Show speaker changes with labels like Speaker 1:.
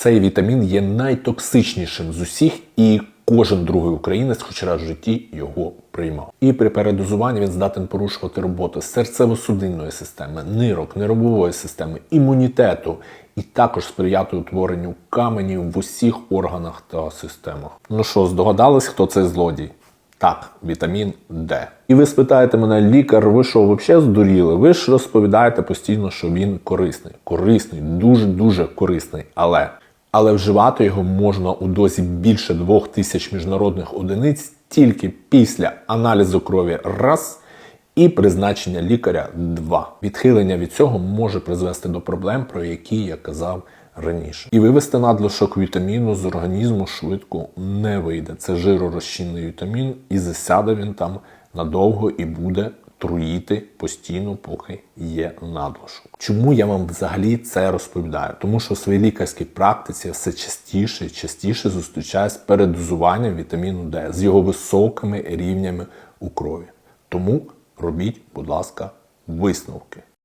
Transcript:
Speaker 1: Цей вітамін є найтоксичнішим з усіх, і кожен другий українець хоч раз в житті його приймав. І при передозуванні він здатен порушувати роботу серцево-судинної системи, нирок, нервової системи, імунітету і також сприяти утворенню каменів в усіх органах та системах. Ну що, здогадались, хто цей злодій? Так, вітамін Д. І ви спитаєте мене, лікар, ви що, взагалі здуріли? Ви ж розповідаєте постійно, що він корисний. Корисний, дуже-дуже корисний. Але, але вживати його можна у дозі більше 2000 міжнародних одиниць тільки після аналізу крові раз і призначення лікаря два. Відхилення від цього може призвести до проблем, про які я казав раніше. І вивести надлишок вітаміну з організму швидко не вийде. Це жиророзчинний вітамін, і засяде він там надовго і буде труїти постійно, поки є надлишок. Чому я вам взагалі це розповідаю? Тому що в своїй лікарській практиці я все частіше і частіше зустрічаюсь передозуванням вітаміну Д з його високими рівнями у крові. Тому робіть, будь ласка, висновки.